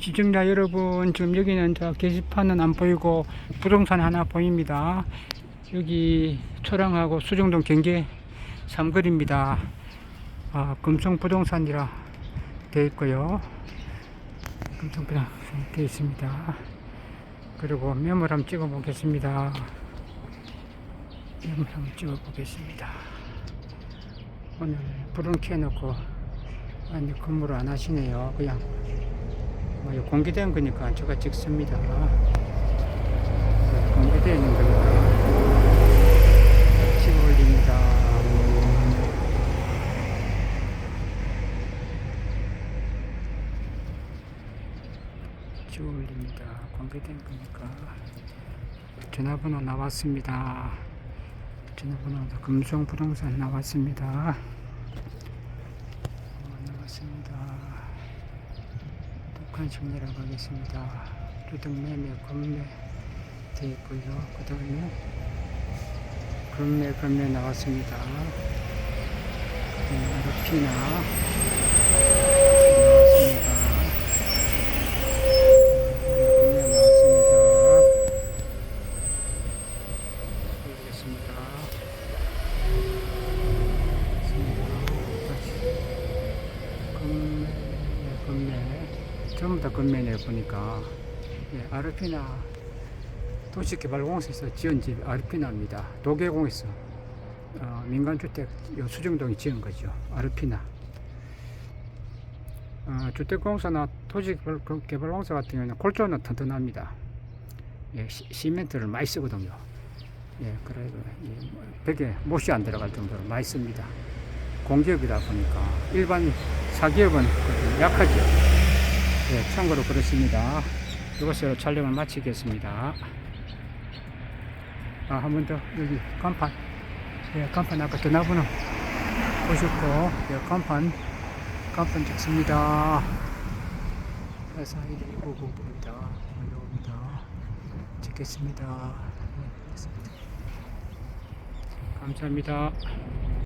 시청자 여러분 지금 여기는 저 게시판은 안 보이고 부동산 하나 보입니다. 여기 초랑하고 수정동 경계 삼거리입니다. 아, 금성 부동산이라 되어 있고요. 금성 부동산 되어 있습니다. 그리고 매물 한번 찍어 보겠습니다. 매물 한번 찍어 보겠습니다. 오늘 불은 켜놓고 아니 근무를 안 하시네요. 그냥 공개된 거니까 제가 찍습니다. 네, 공개되어 있는 거니까 찍어 올립니다. 찍어 올립니다. 공개된 거니까 전화번호 나왔습니다. 전화번호 금성 부동산 나왔습니다. 어, 나왔습니다. 북한 정리라고 하겠습니다. 주택 매매, 건매 되어 있고요. 그 다음에 건매, 건매 나왔습니다. 그다음에 아르피나 나왔습니다. 건매 나왔습니다. 보겠습니다. 전부 다 건매네요 보니까 예, 아르피나 도시개발공사에서 지은 집 아르피나입니다. 도계공에서 어, 민간주택 요 수정동이 지은 거죠. 아르피나. 어, 주택공사나 도시개발공사 같은 경우는 골조는 튼튼합니다. 예, 시, 시멘트를 많이 쓰거든요. 예, 그래도 예, 벽에 못이 안 들어갈 정도로 많이 씁니다. 공기업이다 보니까 일반 사기업은 좀 약하죠 예, 참고로 그렇습니다. 이것으로 촬영을 마치겠습니다. 아, 한 번 더, 여기 간판. 예, 간판 아까 전화번호 보셨고, 예, 간판, 간판 찍습니다. 441-299입니다. 올라옵니다. 찍겠습니다. 예. 감사합니다.